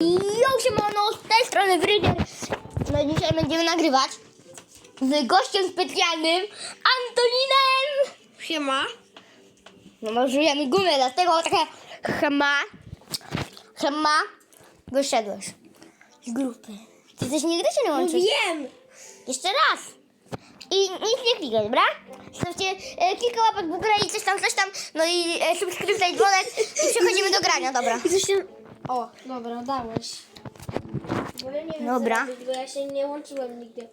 Jo, siemano, z tej strony Wrygier. No dzisiaj będziemy nagrywać z gościem specjalnym, Antoninem. Siema. No możemy gumę, dlatego takie chema, chema, wyszedłeś z grupy. Ty coś nigdy się nie łączysz. Wiem. Jeszcze raz. I nic nie klikaj, dobra? Zostawcie e, kilka łapek w górę i coś tam, coś tam. No i e, subskrypcja i dzwonek. I przechodzimy do grania, dobra. I coś się... O, dobra, dałeś. Bo ja nie wiem, Dobra. co robić, bo ja się nie łączyłem nigdy.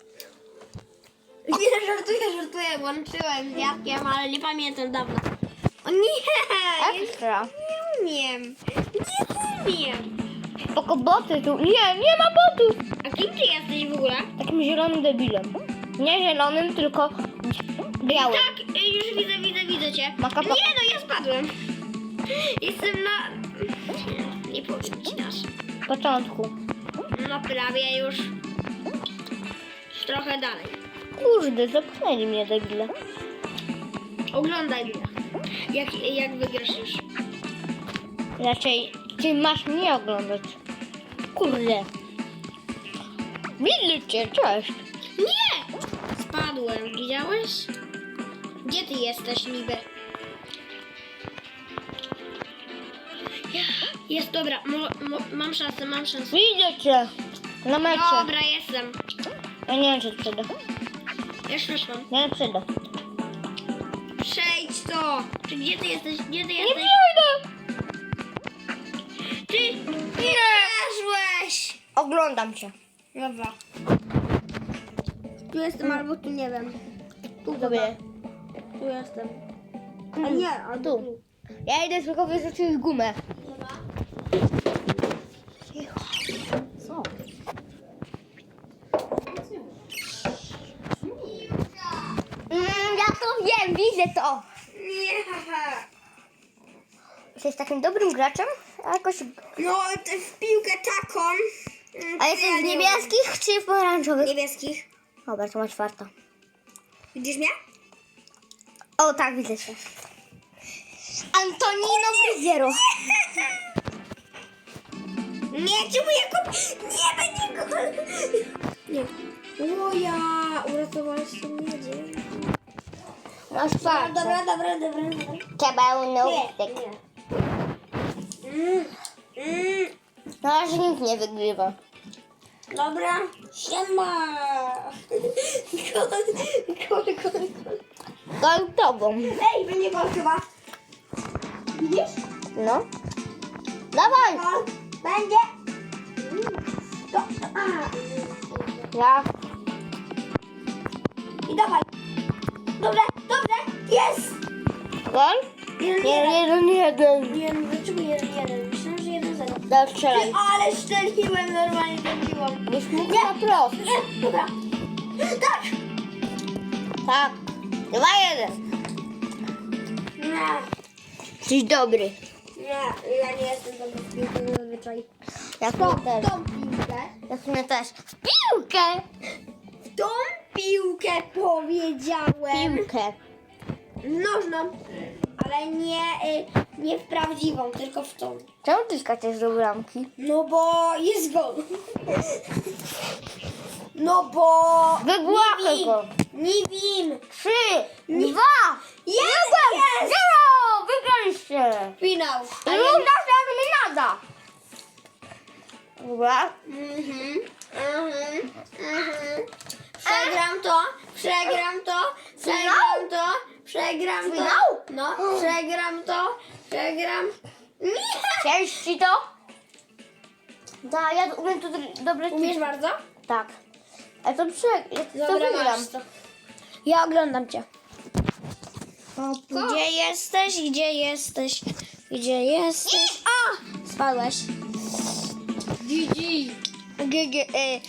Nie, żartuję, żartuję. Łączyłem z Jackiem, ale nie pamiętam dawno. O nie! Ekstra. Nie umiem. Nie umiem. Spoko boty tu. Nie, nie ma botów. A kim ty jesteś w ogóle? Takim zielonym debilem. Nie zielonym, tylko białym. Tak, y, już widzę, widzę, widzę cię. Maka, Nie no, ja spadłem. Jestem na... Nie nasz. W początku. No prawie już. Trochę dalej. Kurde, zepchnęli mnie debile. Oglądaj mnie. Jak, jak wygrasz już. Raczej ty masz mnie oglądać. Kurde. Widzę cię, cześć. Nie! Spadłem, widziałeś? Gdzie ty jesteś niby? Jest, dobra, mo, mo, mam szansę, mam szansę. Widzę cię. Na mecie. Dobra, jestem. Ja nie wiem, czy przyjdę. Już przyszłam. Nie przyjdę. Przejdź to! Czy gdzie ty jesteś? Gdzie ty Nie jesteś? przyjdę. Ty weszłeś! Oglądam cię. Dobra. Tu jestem albo tu nie wiem. Tu Sobie. Tu jestem. A nie, albo Tu. tu. Ja idę tylko wyrzucić gumę. Co? Mm, ja to widzę to. Nie. Jesteś takim dobrym graczem, a jakoś... No, to w piłkę taką. mm, A jesteś w nie niebieskich czy w pomarańczowych? Niebieskich. Dobra, to ma czwarta. Widzisz mnie? O, tak, widzę się. Antonino Fryzjero. Nie, czemu ja kup... Nie, będzie go... Nie. O ja, uratowałeś to mnie. Masz Dobra, czwartą. dobra, dobra, dobra. dobra. Trzeba nie. Mm, mm. Na razie nikt nie wygrywa. Dobra, siema. Gol, gol, gol, gol. Gol tobą. Ej, będzie gol chyba. Widzisz? No. Dawaj. Gol. Będzie. To, to, a. Ja. I dawaj. Dobre, jest. Gol? Jeden, Nie, jeden. jeden, jeden. Jeden, dlaczego jeden, jeden? Myślałem, że jeden, zero. Daj strzelaj. Ale szczeliłem, normalnie trafiłam. Byś mógł na prost. Nie, dobra. Tak. Tak. Dwa, jeden. Nie, Jesteś dobry. nie, ja nie jestem dobry w piłkę zazwyczaj. Ja To, też. tą piłkę. Ja w sumie też. W piłkę. W tą piłkę powiedziałem. Piłkę. Nożną. Ale nie, y, nie w prawdziwą, tylko w tą. Czemu ty skaczesz do bramki? No bo jest gol. No bo... Wygłachaj go. Nie wiem. Trzy, Nie- dwa, Jest, jeden, jest. zero! Wygraliście. Finał. I Równa terminada. Dobra. Mhm, mhm, mhm. Przegram to, przegram to, przegram Da, ja umiem to dr- dobre Umiesz bardzo? Tak. A to prze... Ja to Dobra, wygram. masz to. Ja oglądam cię. Gdzie? Jesteś? Gdzie jesteś? Gdzie jesteś? A! Spadłeś. GG. GG. Y.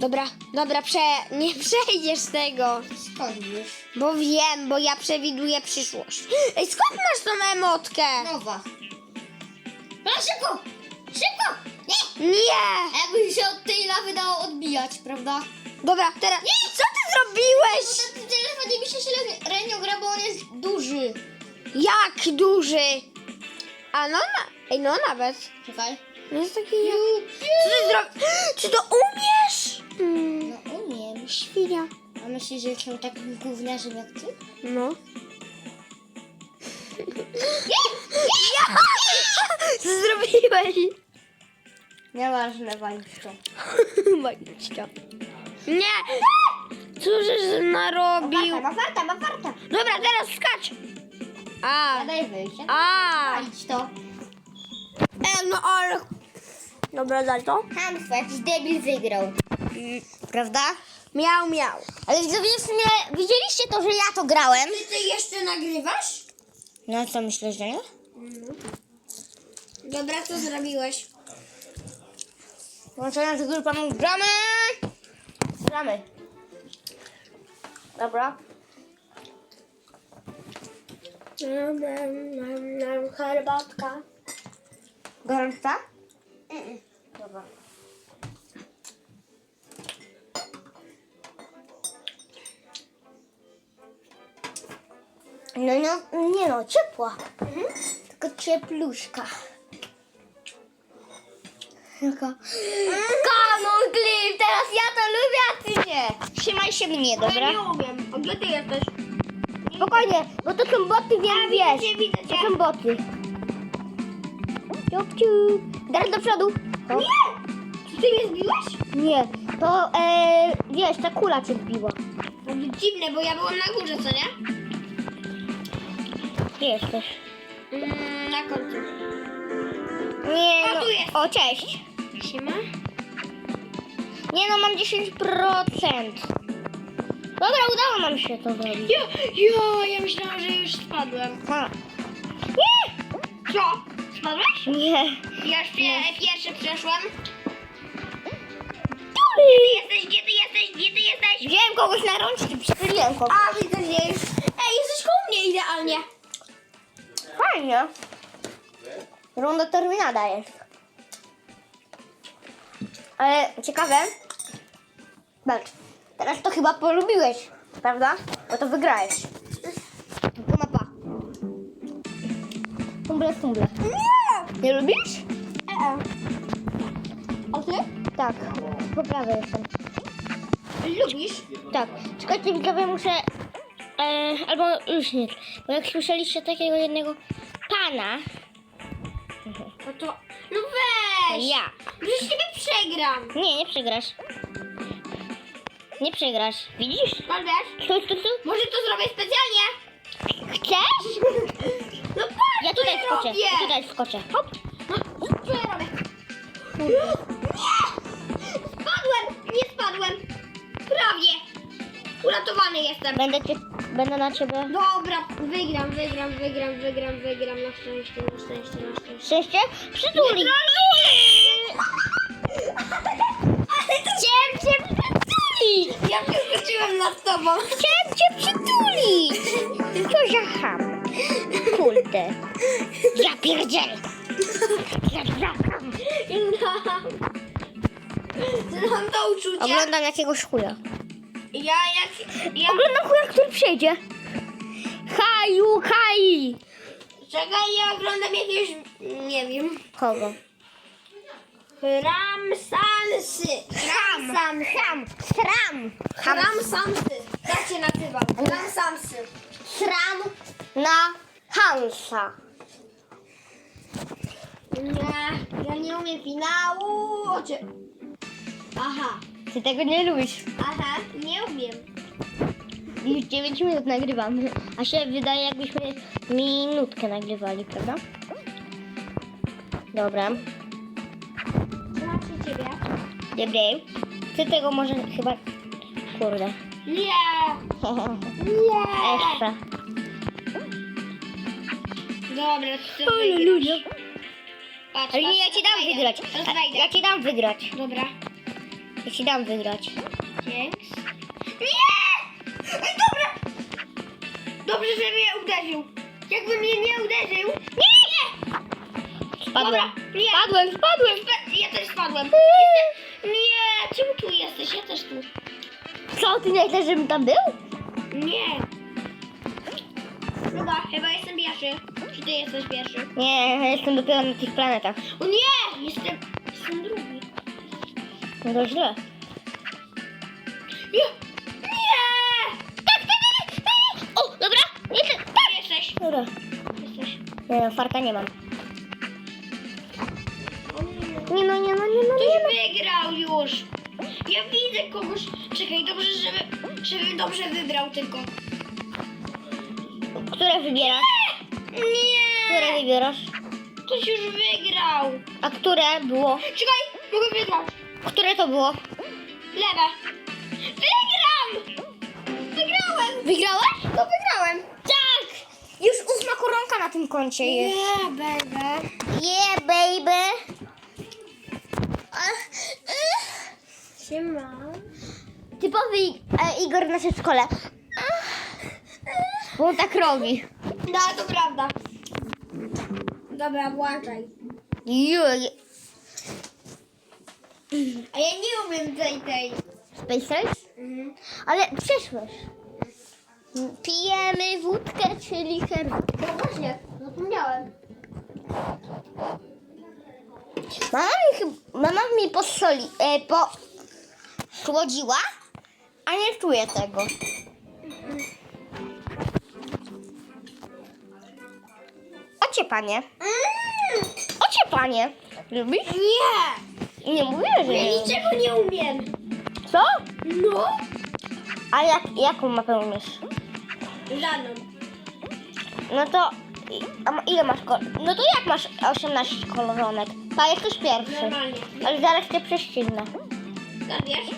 Dobra, dobra, prze... nie przejdziesz tego. Skąd wiesz? Bo wiem, bo ja przewiduję przyszłość. Ej, skąd masz tą emotkę? Nowa. No szybko! Szybko! Nie! Nie! Jakby się od tej lawy dało odbijać, prawda? Dobra, teraz. Co ty zrobiłeś? Ten telefon nie mi się średnio gra, bo on jest duży. Jak duży? A no, na... Ej, no nawet. Czekaj. Nie jest taki... Co ty zrobisz? Czy to umiesz? Mm, No umiem. świnia. A myślisz, że jestem takim gówniarzem jak ty? No. Co zrobiłeś? Nieważne, to. Magiczka. Nie! Cóżeś narobił? ma farta, ma farta. Dobra, teraz skacz! A, A daj wyjść. a, Walić to. e, no ale... Dobra, daj to. Hamstwo, jakiś debil wygrał. Prawda? Miał, miał. Ale widzowie, w sumie widzieliście to, że ja to grałem? Czy ty jeszcze nagrywasz? No co myślisz, że nie? Dobra, co zrobiłeś? Włączona z grupą gramy! Gramy. Dobra. Herbatka. Gorąca? Dobra. No, no, nie no, ciepła. Tylko ciepluszka. Jaka... Kanon Clip, teraz ja to lubię, a ty nie. Trzymaj się mnie, Ja dobra? nie umiem. A gdzie ty jesteś? Spokojnie, bo to są boty, więc wiesz. Widzę, widzę To cię. są boty. Ciup, ciup. Teraz do przodu. O. Nie! Czy ty mnie zbiłeś? Nie, to e, wiesz, ta kula cię zbiła. No to dziwne, bo ja byłam na górze, co nie? Gdzie jesteś? Mm, na końcu. Nie, no. O, cześć. Siema? Nie no, mam 10%. Dobra, udało nam się to zrobić. Ja, ja, ja myślałam, że już spadłem. A. Nie! Co? Spadłeś? Nie. Ja już pie- pierwszy przeszłem. Gdzie ty jesteś? Gdzie ty jesteś? Gdzie ty jesteś? Wziąłem kogoś na rączki, przychyliłem kogoś. A, widzę, że już. Ej, jesteś koło mnie idealnie. Fajnie. Runda terminada jest. Ale ciekawe. Patrz, teraz to chyba polubiłeś, prawda? Bo to wygrałeś. To mapa. Tumble, tumble. Nie! Nie lubisz? E, A ty? Tak, po prawej jestem. Lubisz? Tak, czekajcie widzowie, muszę... E, albo już nie, bo jak słyszeliście takiego jednego pana, No to... No weź! ja. Przecież ciebie przegram. Nie, nie przegrasz. Nie przegrasz. Widzisz? Paldasz? Tu, tu, tu. Może to zrobię specjalnie? Chcesz? No patrz, Ja co tutaj wskoczę. robię. Ja tutaj wskoczę. Hop. No, co ja robię? Nie! Spadłem! Nie spadłem! Prawie! Uratowany jestem. Będę, cię, będę na ciebie. Dobra, wygram, wygram, wygram, wygram, wygram. Na szczęście, na szczęście, na szczęście. Szczęście? Przytuli. Chciałem cię przytulić. Ja przeskoczyłem nad tobą. Chciałem cię przytulić. Co za ham. Kurde. Ja pierdzielę. Ja wracam. Znam. Znam to uczucie. Oglądam jakiegoś chuja. Ja jak... Ja... Oglądam chuja, który przejdzie. Haju, haj. Czekaj, ja oglądam jakiegoś... Nie wiem. Kogo? Ramsansy. Ham, ham, sram. Ham, Ramsansy. Tak się nazywam. Ramsansy. sram na Hansa. Nie, ja nie umiem finału. Aha, Ty tego nie lubisz. aha, nie umiem. Już 9 minut nagrywamy. A się wydaje, jakbyśmy minutkę nagrywali, prawda? Dobra. Zobaczcie ciebie. Dobry. Ty tego może chyba... Kurde. Nie, nie. Jeszcze. Dobra, ty wygrasz. Patrz, Ale nie, ja ci dam wygrać. Rozwajdę. Ja ci dam wygrać. Dobra. Ja ci dam wygrać. Dzięki. Nie! Dobra! Dobrze, że mnie uderzył. Jakby mnie nie uderzył. Nie, nie! Spadłem. Dobra, nie. Spadłem, spadłem. Spa- Ja też spadłem. Jestem... Nie, czemu tu jesteś? Ja też tu. Co, ty nie chcesz, żebym tam był? Nie. Chyba, chyba jestem pierwszy. Czy ty jesteś pierwszy? Nie, ja jestem dopiero na tych planetach. O nie! Jestem, jestem drugi. No to źle. Nie! Nie! Tak, tak, tak, tak. O, dobra. Nie, tak. Jesteś. Dobra. Jesteś. Nie, farta nie mam. O nie. Nie no, nie no, nie no, Ktoś nie no. wygrał już. Ja widzę kogoś. Czekaj, dobrze, żeby, żebym dobrze wybrał tylko. Które wybierasz? Nie! Które wybierasz? Ktoś już wygrał. A które było? Czekaj, mogę wygrać. Które to było? Lewe. Wygram! Wygrałem! Wygrałeś? To wygrałem. Tak! Już ósma koronka na tym koncie jest. Yeah, baby. Yeah, baby. Ach. Siema. Typowy e, Igor w naszej szkole. Bo on tak robi. No, to prawda. Dobra, włączaj. Juj. A ja nie umiem tej, tej. Space Race? Mhm. Ale przeszłeś. Pijemy wódkę, czyli herbatę. No właśnie, zapomniałem. Mama mi, chyb- mama mi posoli, e, po słodziła, a nie czuję tego. Ocie panie. Mm. Ocie panie. Lubisz? Nie! Nie mówię, że Ja nie. niczego nie umiem. Co? No? A jak, jaką mapę umiesz? Żadną. No to i- a ma- ile masz kol- No to jak masz 18 kolonek? Pa, jesteś pierwszy. Normalnie. Ale zaraz cię prześcignę. Wiesz?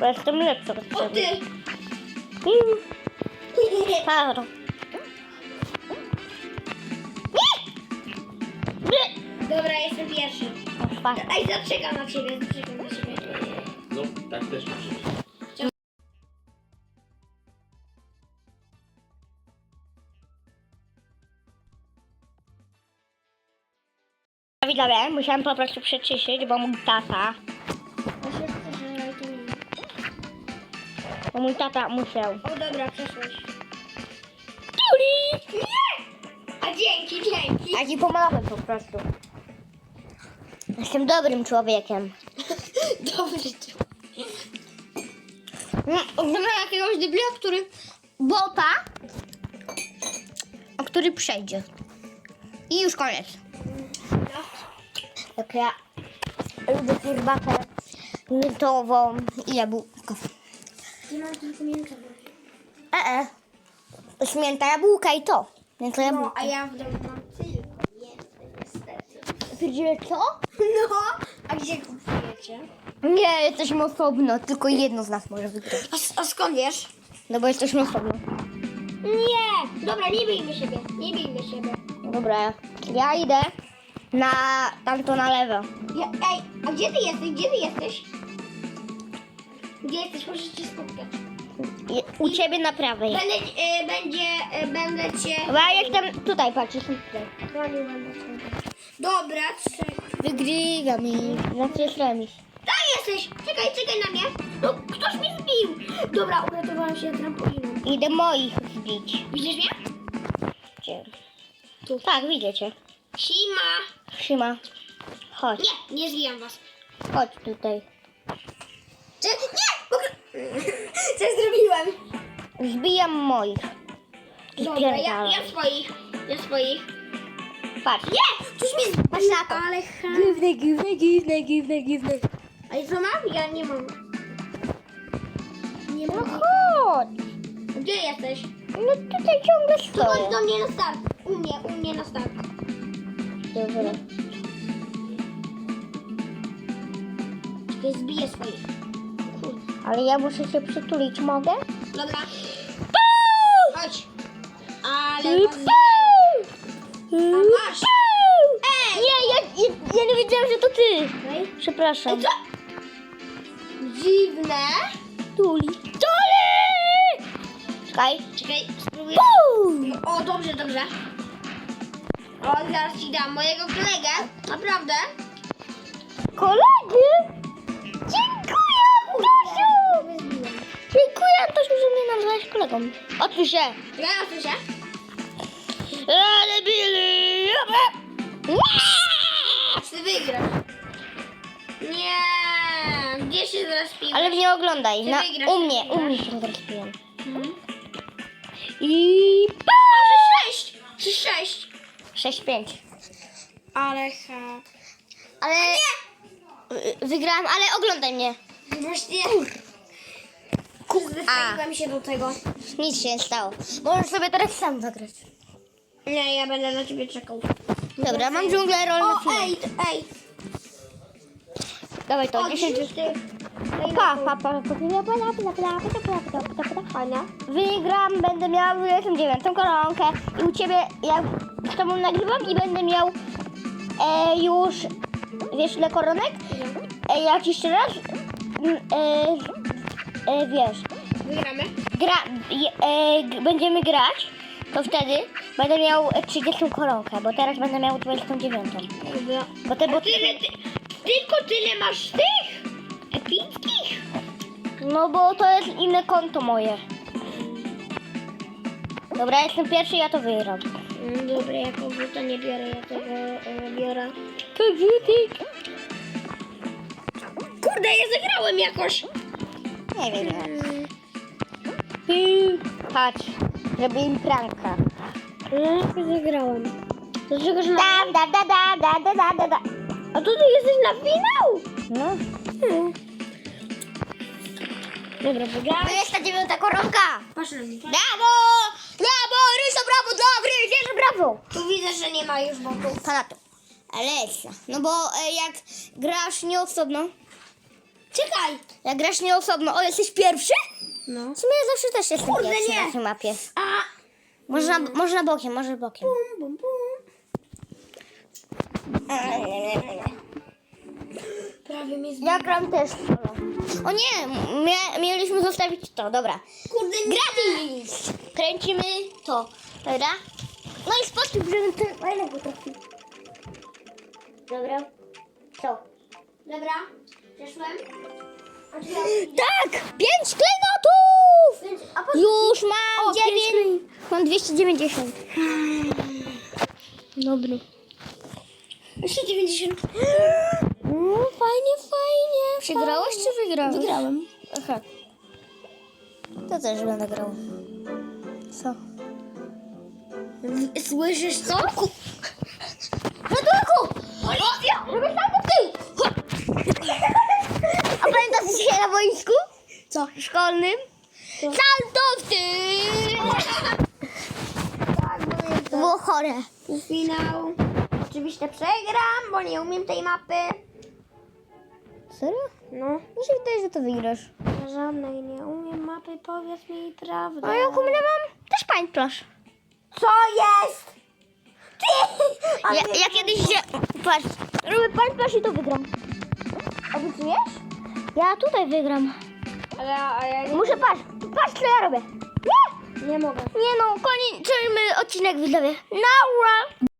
Bo jestem lepszy od O ciebie. ty! Mm, Paro. Dobra, jestem pierwszy. Ej, zaczekam na ciebie, zaczekam na ciebie. No, tak też masz. Widzowie, musiałam po prostu przeczyścić, bo mój tata, bo mój tata musiał. O dobra, przeszłeś. Tuli! Nie! A dzięki, dzięki. A ci pomogłem po prostu. Jestem dobrym człowiekiem. Dobry to. Oglądam jakiegoś dybla, który... Bota, a który przejdzie. I już koniec. No. Jak ja lubię herbatę miętową i jabłko. Ty mam tylko mięso. E, e. Śmięta jabłka i to. Mięto No, jabłka. a ja w domu Pierdziele co? No, a gdzie kupujecie? Nie, jesteśmy osobno. Tylko jedno z nas może wygrać. A, a skąd wiesz? No bo jesteśmy osobno. Nie! Dobra, nie bijmy siebie, nie bijmy siebie. Dobra, ja idę na tamto na lewo. Ja, ej, a gdzie ty jesteś? Gdzie ty jesteś? Gdzie jesteś? Możesz cię spotkać. U ciebie na prawej. Będę, e, będzie, e, będę cię... Ja jestem tutaj, patrz, jestem tutaj. Dobra, czekaj. Wygrywam i znaczy jest remis. Tam jesteś! Czekaj, czekaj na mnie. No, ktoś mnie zbił. Dobra, uratowałam się trampoliną. Idę moich zbić. Widzisz mnie? Gdzie? Tu. Tak, widzę cię. Sima. Chodź, Nie, nie zbijam was. chodź tutaj. Czy, nie! Co zrobiłem? Zbijam moich. I Dobra, ja, ja swoich. Ja swoich. Patrz. Nie! Ktoś mnie zbił. Patrz na to. Ale ha... Gówny, gówny, gówny, gówny, gówny. A i co mam? Ja nie mam. Nie No mam. chodź. Gdzie jesteś? No tutaj ciągle Chodź stoję. do mnie na start. U mnie, u mnie na start. Dobra. Czekaj, zbiję swoich. Kurde. Ale ja muszę się przytulić, mogę? Dobra, chodź. Ale was zbiję. Wiedziałam, że to ty. Przepraszam. co? Dziwne. Tuli. Tuli! Czekaj. Czekaj, spróbuję. O, dobrze, dobrze. O, zaraz ci dam mojego kolegę. Naprawdę. Kolegi! Dziękuję, Antosiu! Dziękuję, Antosiu, że mnie nazwałeś kolegą. Otwórz się. Czekaj, odsuń się. Ale Billy! Ty wygrasz. Nie. Gdzie się zrespiłeś? Ale mnie oglądaj. Ty Na, wygrasz, u ty mnie, u wygrasz. mnie się zrespiłem. Mhm. I... Może sześć. Czy sześć? 6-5. Ale ha. Ale... Y, Wygrałam, ale oglądaj mnie. Właśnie. A. Przyzwyczaiłam się do tego. Nic się nie stało. Możesz sobie teraz sam zagrać. Nie, ja będę na ciebie czekał. Dobra, mam dżunglę rolną. Ej, ej. Dawaj to, 10 Wygram, będę miał 29 koronkę i u ciebie ja z tobą nagrywam i będę miał e, już wiesz ile koronek? E, jak jeszcze raz? E, e, wiesz. Wygramy? Gra, e, będziemy grać to wtedy będę miał 30 koronkę, bo teraz będę miał 29. Dobra. Bo te, bo, Tyle, ty, tylko tyle masz tych epickich? no bo to jest inne konto moje. Dobra, jestem pierwszy, ja to wygram. Mm, Dobra, jako to nie biorę, ja tego e, biorę. To rzuty. Kurde, ja zagrałem jakoś. Nie wiem. Ty, patrz, zrobię im pranka. Ja zagrałem. Dlaczego, że na... Da, da, da, da, da, da, da, da. A tu ty jesteś na finał? No. Hmm. Dobra, wygrałem. To jest ta dziewiąta koronka. Patrz na mnie. Brawo! Brawo, Rysa, brawo, dobry, wiesz, brawo. Tu widzę, że nie ma już botów. Panato. Ale jest. No bo e, jak grasz nie osobno, Czekaj. jak grasz nie osobno, o, jesteś pierwszy? No. W sumie ja zawsze też jestem Kurde, pierwszy nie. na tej mapie. A. Można, można bokiem, może bokiem. Bum, bum, bum. Prawie mnie zbił. Ja gram też solo. O nie, mia- mieliśmy zostawić to, dobra. Kurde, nie. Gratis! Kręcimy to, dobra? No i sposób, żebym ten fajnego trafił. Dobra. Co? Dobra. Przeszłem. Tak! Pięć klejnotów! Już mam O, pięć dziewięć. Mam 290. Dobry. Jeszcze 90. No, fajnie, fajnie. Przegrałeś czy wygrałeś? Wygrałem. Aha. To też będę grał. Co? Słyszysz co? Ratunku! Policja! Żebyś tam tyłu! A pamiętasz dzisiaj na boisku? Co? Szkolnym? Salto w tył! Tak, To było chore. finał. Oczywiście przegram, bo nie umiem tej mapy. Serio? No. Mi się wydaje, że to wygrasz. Ja żadnej nie umiem mapy, powiedz mi prawdę. A ja u mnie mam też pańtlarz. Co jest? Ty! Ja, ja kiedyś się... Patrz, robię pańtlarz i to wygram. Obiecujesz? Ja tutaj wygram. Ale a ja nie, Muszę patrz, patrz co ja robię. Nie! nie mogę. Nie no, kończymy odcinek widzowie. Naura!